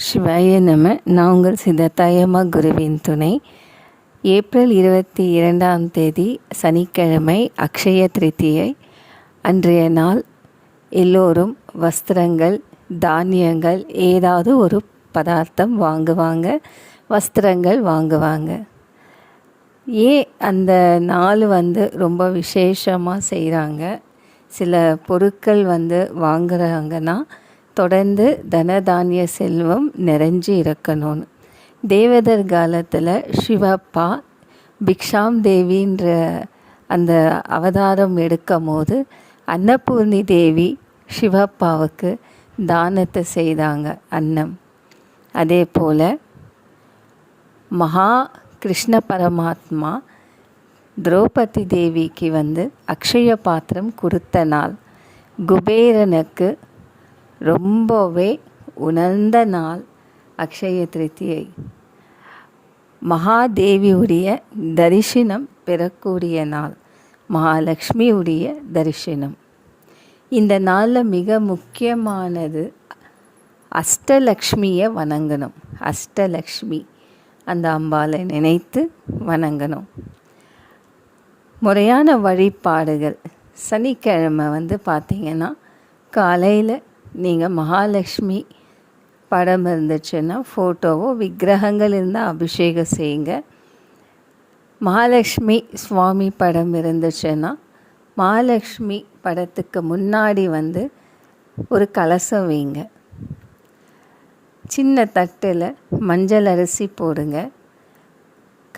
சிவாய நம. நான் உங்கள் சித்தத்தாயம்மா குருவின் துணை. ஏப்ரல் இருபத்தி இரண்டாம் தேதி சனிக்கிழமை அக்ஷய திருத்தியை. அன்றைய நாள் எல்லோரும் வஸ்திரங்கள் தானியங்கள் ஏதாவது ஒரு பதார்த்தம் வாங்குவாங்க. வஸ்திரங்கள் வாங்குவாங்க. ஏன் அந்த நாள் வந்து ரொம்ப விசேஷமாக செய்கிறாங்க சில பொருட்கள் வந்து வாங்குறாங்கன்னா தொடர்ந்து தனதானிய செல்வம் நிறைஞ்சு இருக்கணும்னு. தேவதர் காலத்தில் சிவப்பா பிக்ஷாம் தேவின்ற அந்த அவதாரம் எடுக்கும் போது அன்னபூர்ணி தேவி சிவப்பாவுக்கு தானத்தை செய்தாங்க அன்னம். அதே போல் மகா கிருஷ்ண பரமாத்மா திரௌபதி தேவிக்கு வந்து அக்ஷய பாத்திரம் கொடுத்த நாள் குபேரனுக்கு ரொம்பவே உணர்ந்த நாள் அக்ஷய திருத்தியை. மகாதேவியுடைய தரிசனம் பெறக்கூடிய நாள் மகாலட்சுமியுடைய தரிசனம். இந்த நாளில் மிக முக்கியமானது அஷ்டலக்ஷ்மியை வணங்கணும். அஷ்டலக்ஷ்மி அந்த அம்பாளை நினைத்து வணங்கணும். முறையான வழிபாடுகள். சனிக்கிழமை வந்து பார்த்திங்கன்னா காலையில் நீங்கள் மகாலட்சுமி படம் இருந்துச்சுன்னா ஃபோட்டோவோ விக்கிரகங்கள் இருந்தால் அபிஷேகம் செய்யுங்க. மகாலட்சுமி சுவாமி படம் இருந்துச்சுன்னா மகாலட்சுமி படத்துக்கு முன்னாடி வந்து ஒரு கலசம் வைங்க. சின்ன தட்டில் மஞ்சள் அரிசி போடுங்க.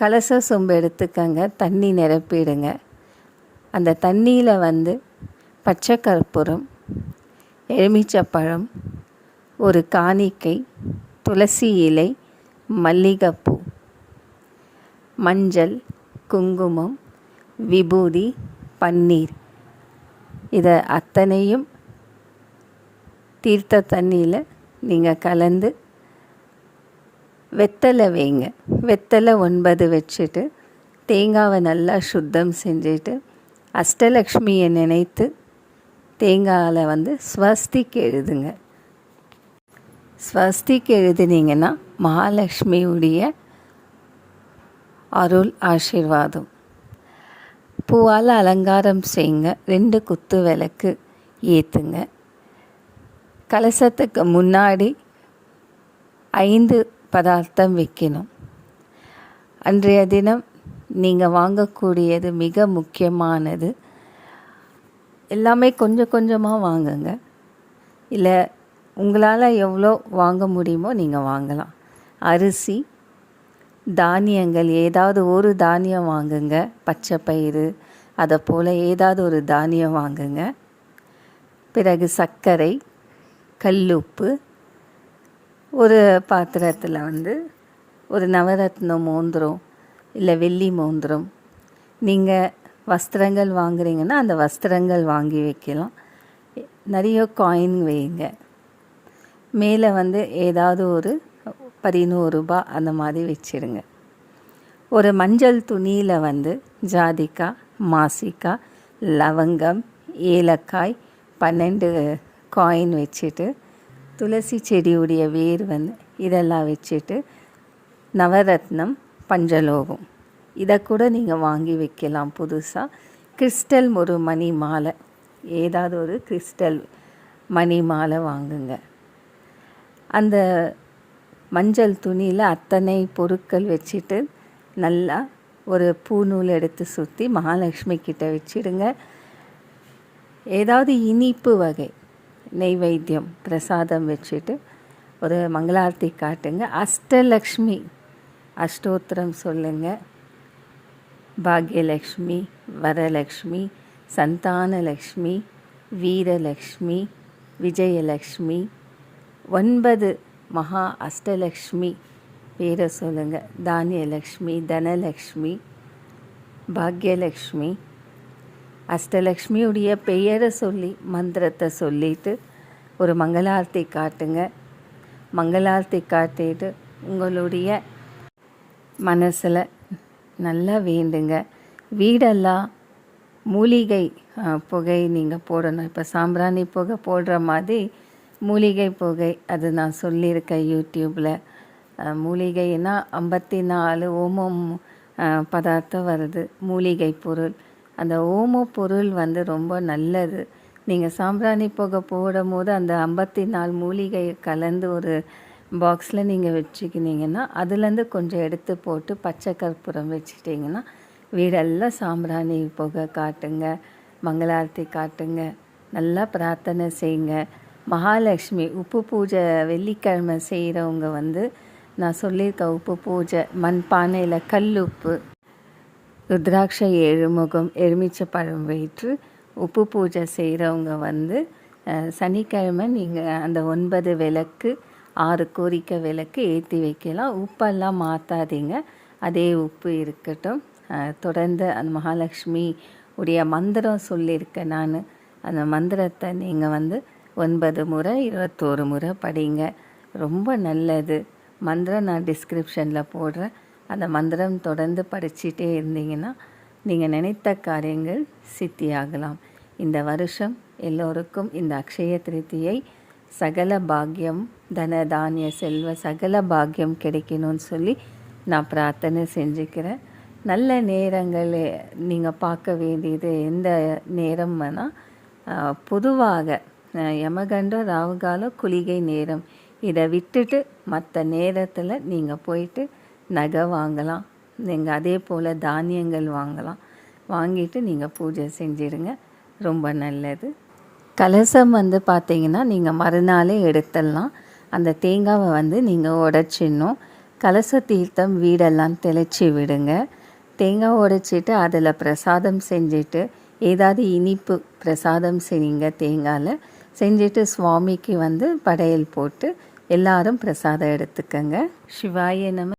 கலச சொம்பு எடுத்துக்கங்க தண்ணி நிரப்பிடுங்க. அந்த தண்ணியில் வந்து பச்சை கற்பூரம் எலுமிச்சப்பழம் ஒரு காணிக்கை துளசி இலை மல்லிகைப்பூ. மஞ்சள் குங்குமம் விபூதி பன்னீர். இதை அத்தனையும் தீர்த்த தண்ணியில் நீங்கள் கலந்து வெத்தலை வைங்க. வெத்தலை ஒன்பது வச்சுட்டு தேங்காவை நல்லா சுத்தம் செஞ்சுட்டு அஷ்டலக்ஷ்மியை நினைத்து தேங்காயில் வந்து ஸ்வஸ்திக் எழுதுங்க. ஸ்வஸ்திக் எழுதுனீங்கன்னா மகாலட்சுமியுடைய அருள் ஆசீர்வாதம். பூவால் அலங்காரம் செய்யுங்க. ரெண்டு குத்து விளக்கு ஏற்றுங்க கலசத்துக்கு முன்னாடி ஐந்து பதார்த்தம் வைக்கணும். அன்றைய தினம் நீங்கள் வாங்கக்கூடியது மிக முக்கியமானது. எல்லாமே கொஞ்சம் கொஞ்சமாக வாங்குங்க. இல்லை உங்களால் எவ்வளோ வாங்க முடியுமோ நீங்கள் வாங்கலாம். அரிசி தானியங்கள் ஏதாவது ஒரு தானியம் வாங்குங்க. பச்சை பயிறு அதை போல் ஏதாவது ஒரு தானியம் வாங்குங்க. பிறகு சர்க்கரை கல்லுப்பு ஒரு பாத்திரத்தில் வந்து ஒரு நவரத்னம் மோந்திரம் இல்லை வெள்ளி மோந்திரம். நீங்கள் வஸ்திரங்கள் வாங்குறீங்கன்னா அந்த வஸ்திரங்கள் வாங்கி வைக்கலாம். நிறைய காயின் வைங்க. மேலே வந்து ஏதாவது ஒரு பதினோரு அந்த மாதிரி வச்சிருங்க. ஒரு மஞ்சள் துணியில் வந்து ஜாதிக்காய் மாசிக்காய் லவங்கம் ஏலக்காய் பன்னெண்டு காயின் வச்சுட்டு துளசி செடியுடைய வேர் வந்து இதெல்லாம் வச்சுட்டு நவரத்னம் பஞ்சலோகம். இதை கூட நீங்கள் வாங்கி வைக்கலாம் புதுசாக கிறிஸ்டல் ஒரு மணி மாலை. ஏதாவது ஒரு கிறிஸ்டல் மணி மாலை வாங்குங்க. அந்த மஞ்சள் துணியில் அத்தனை பொருட்கள் வச்சுட்டு நல்லா ஒரு பூநூல் எடுத்து சுற்றி மகாலட்சுமி கிட்ட வச்சிடுங்க. ஏதாவது இனிப்பு வகை நெய்வேத்தியம் பிரசாதம் வச்சுட்டு ஒரு மங்களார்த்தி காட்டுங்க. அஷ்டலக்ஷ்மி அஷ்டோத்திரம் சொல்லுங்கள் பாக்யலக்ஷ்மி வரலக்ஷ்மி சந்தானலக்ஷ்மி வீரலக்ஷ்மி விஜயலக்ஷ்மி ஒன்பது மகா அஷ்டலக்ஷ்மி. பேரை சொல்லுங்கள் தானியலக்ஷ்மி தனலக்ஷ்மி பாக்யலக்ஷ்மி. அஷ்டலக்ஷ்மியுடைய பெயரை சொல்லி மந்திரத்தை சொல்லிட்டு ஒரு மங்களார்த்தி காட்டுங்க. மங்களார்த்தி காட்டிட்டு உங்களுடைய மனசில் நல்லா வேண்டுங்க. வீடெல்லாம் மூலிகை புகை நீங்கள் போடணும். இப்போ சாம்பிராணி புகை போடுற மாதிரி மூலிகை புகை அது நான் சொல்லியிருக்கேன் யூடியூப்பில் மூலிகைன்னா ஐம்பத்தி நாலு ஓமம் பதார்த்தம் வருது மூலிகை பொருள். அந்த ஓம பொருள் வந்து ரொம்ப நல்லது. நீங்கள் சாம்பிராணி புகை போடும் போது அந்த ஐம்பத்தி நாலு மூலிகையை கலந்து ஒரு பாக்ஸில் நீங்கள் வச்சுக்கினீங்கன்னா அதுலேருந்து கொஞ்சம் எடுத்து போட்டு பச்சை கற்பூரம் வச்சுட்டிங்கன்னா வீடெல்லாம் சாம்பிராணி புகை காட்டுங்க மங்களாரத்தி காட்டுங்க நல்லா பிரார்த்தனை செய்யுங்க. மகாலட்சுமி உப்பு பூஜை வெள்ளிக்கிழமை செய்கிறவங்க வந்து நான் சொல்லியிருக்கேன் உப்பு பூஜை மண் பானையில் கல் உப்பு ருத்ராட்ச எழுமுகம் எலுமிச்சை பழம் வயிற்று உப்பு பூஜை செய்கிறவங்க வந்து சனிக்கிழமை நீங்கள் அந்த ஒன்பது விளக்கு ஆறு கோரிக்கை விளக்கு ஏற்றி வைக்கலாம். உப்பெல்லாம் மாற்றாதீங்க அதே உப்பு இருக்கட்டும். தொடர்ந்து அந்த மகாலட்சுமி உடைய மந்திரம் சொல்லியிருக்கேன் நான். அந்த மந்திரத்தை நீங்கள் வந்து ஒன்பது முறை இருபத்தோரு முறை படிங்க. ரொம்ப நல்லது. மந்திரம் நான் டிஸ்கிரிப்ஷனில் போடுறேன். அந்த மந்திரம் தொடர்ந்து படிச்சுட்டே இருந்தீங்கன்னா நீங்கள் நினைத்த காரியங்கள் சித்தியாகலாம். இந்த வருஷம் எல்லோருக்கும் இந்த அக்ஷய திருத்தியை சகல பாக்கியம் தன தானிய செல்வ சகல பாக்கியம் கிடைக்கணும்னு சொல்லி நான் பிரார்த்தனை செஞ்சுக்கிறேன். நல்ல நேரங்கள் நீங்கள் பார்க்க வேண்டியது எந்த நேரம்னா பொதுவாக அஹ், யமகண்டம் ராவுகாலம் குளிகை நேரம். இதை விட்டுட்டு மற்ற நேரத்தில் நீங்கள் போயிட்டு நகை வாங்கலாம். நீங்கள் அதே போல் தானியங்கள் வாங்கலாம். வாங்கிட்டு நீங்கள் பூஜை செஞ்சிடுங்க ரொம்ப நல்லது. கலசம் வந்து பார்த்தீங்கன்னா நீங்கள் மறுநாளே எடுத்துடலாம். அந்த தேங்காவை வந்து நீங்கள் உடச்சிடணும். கலச தீர்த்தம் வீடெல்லாம் தெளிச்சு விடுங்க. தேங்காய் உடைச்சிட்டு அதில் பிரசாதம் செஞ்சுட்டு ஏதாவது இனிப்பு பிரசாதம் செய்யுங்க தேங்காயில். செஞ்சுட்டு சுவாமிக்கு வந்து படையல் போட்டு எல்லாரும் பிரசாதம் எடுத்துக்கங்க. சிவாய நம